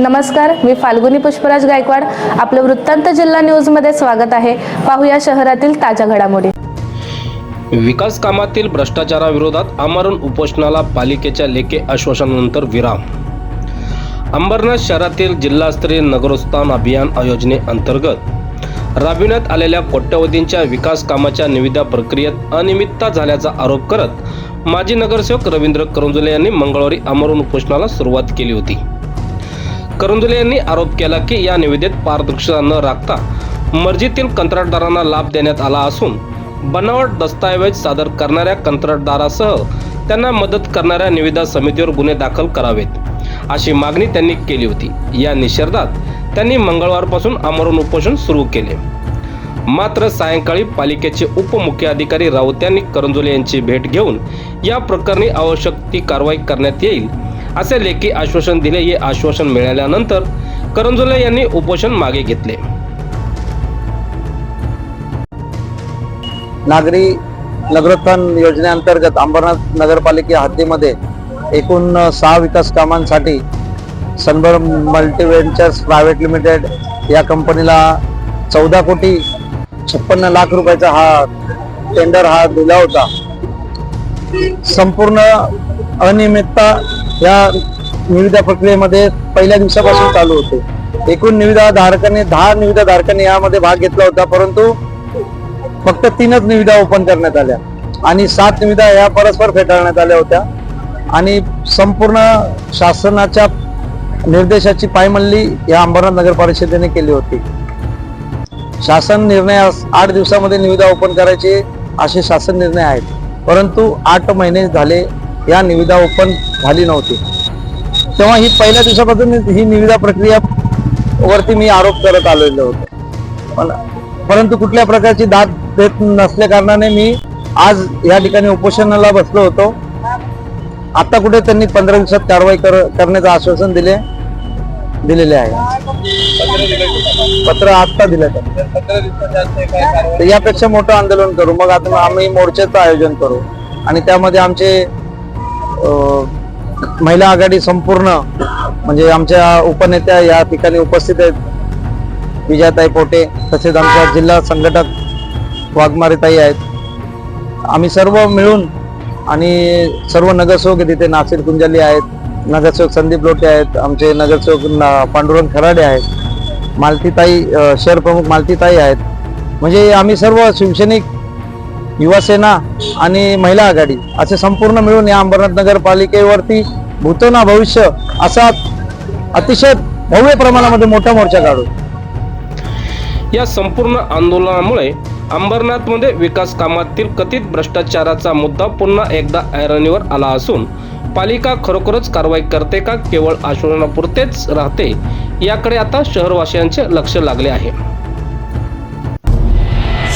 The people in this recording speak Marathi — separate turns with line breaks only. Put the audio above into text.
नमस्कार मी फाल्गुनी पुष्पराज गायकवाड. आपलं वृत्तांत जिल्हा न्यूजमध्ये स्वागत आहे. पाहूया शहरातील ताज्या घडामोडी.
विकास कामातील भ्रष्टाचाराविरोधात आमरण उपोषणाला पालिकेच्या लेखे आश्वासनानंतर विराम. अंबरनाथ शहरातील जिल्हास्तरीय नगरोत्थान अभियान योजनेअंतर्गत राबविण्यात आलेल्या कोट्यवधींच्या विकास कामाच्या निविदा प्रक्रियेत अनियमितता झाल्याचा आरोप करत माजी नगरसेवक रवींद्र करंजुले यांनी मंगळवारी आमरण उपोषणाला सुरुवात केली होती. करंदुले यांनी आरोप केला की या निविदेत पारदर्शकता न राखता मर्जीतील कंत्राटदारांना लाभ देण्यात आला असून बनावट दस्तऐवज सादर करणाऱ्या कंत्राटदारासह त्यांना मदत करणाऱ्या निविदा समितीवर गुन्हे दाखल करावेत अशी मागणी त्यांनी केली होती. या निषेधात त्यांनी मंगळवारपासून आमरण उपोषण सुरू केले. मात्र सायंकाळी पालिकेचे उपमुख्य अधिकारी राऊत यांनी करंजुले यांची भेट घेऊन या प्रकरणी आवश्यक ती कारवाई करण्यात येईल असे लेखी आश्वासन दिले. हे आश्वासन मिळाल्यानंतर करंजोले यांनी उपोषण मागे घेतले.
नागरी नगरोत्थान योजनेअंतर्गत अंबरनाथ नगरपालिके हद्दीमध्ये एकूण सहा विकास कामांसाठी सनबर मल्टीव्हेंचर्स प्रायव्हेट लिमिटेड या कंपनीला चौदा कोटी छप्पन्न लाख रुपयाचा हा टेंडर हा दिला होता. संपूर्ण अनियमितता या निविदा प्रक्रियेमध्ये पहिल्या दिवसापासून चालू होते. एकूण निविदा धारकांनी दहा निविदा धारकांनी यामध्ये भाग घेतला होता परंतु फक्त तीनच निविदा ओपन करण्यात आल्या. आणि सात निविदा या परस्पर फेटाळण्यात आल्या होत्या. आणि संपूर्ण शासनाच्या निर्देशाची पायमल्ली या अंबरनाथ नगर परिषदेने केली होती. शासन निर्णयास आठ दिवसामध्ये निविदा ओपन करायचे असे शासन निर्णय आहेत. परंतु आठ महिने झाले या निविदा ओपन झाली नव्हती. तेव्हा ही पहिल्या दिवसापासून ही निविदा प्रक्रिया वरती मी आरोप करत आलेलो होतो. पण परंतु कुठल्या प्रकारची दाद देत नसल्या कारणाने मी आज या ठिकाणी उपोषणाला बसलो होतो. आता कुठे त्यांनी पंधरा दिवसात कारवाई कर करण्याचं आश्वासन दिले दिलेले आहे. पत्र आत्ता दिलं तर यापेक्षा मोठं आंदोलन करू. मग आता आम्ही मोर्चाचं आयोजन करू. आणि त्यामध्ये आमचे महिला आघाडी संपूर्ण म्हणजे आमच्या उपनेत्या या ठिकाणी उपस्थित आहेत. विजयाताई पोटे तसेच आमच्या जिल्हा संघटक वाघमारेताई आहेत. आम्ही सर्व मिळून आणि सर्व नगरसेवक तिथे नासिर कुंजाली आहेत नगरसेवक संदीप लोटे आहेत आमचे नगरसेवक ना- पांडुरंग खराडे आहेत मालतीताई शहर प्रमुख मालतीताई आहेत. म्हणजे आम्ही सर्व शिवसैनिक युवासेना आणि महिला आघाडी असे संपूर्ण मिळून या अंबरनाथ नगरपालिकेवरती भूतना भविष्य असा अतिशय भव्य प्रमाणामध्ये मोठा मोर्चा काढू.
या संपूर्ण आंदोलनामुळे अंबरनाथमध्ये विकास कामातील कथित भ्रष्टाचाराचा मुद्दा पुन्हा एकदा ऐरणीवर आला असून पालिका खरोखरच कारवाई करते का केवळ आश्वासनापुरतेच राहते? याकडे आता शहरवासियांचे लक्ष लागले आहे.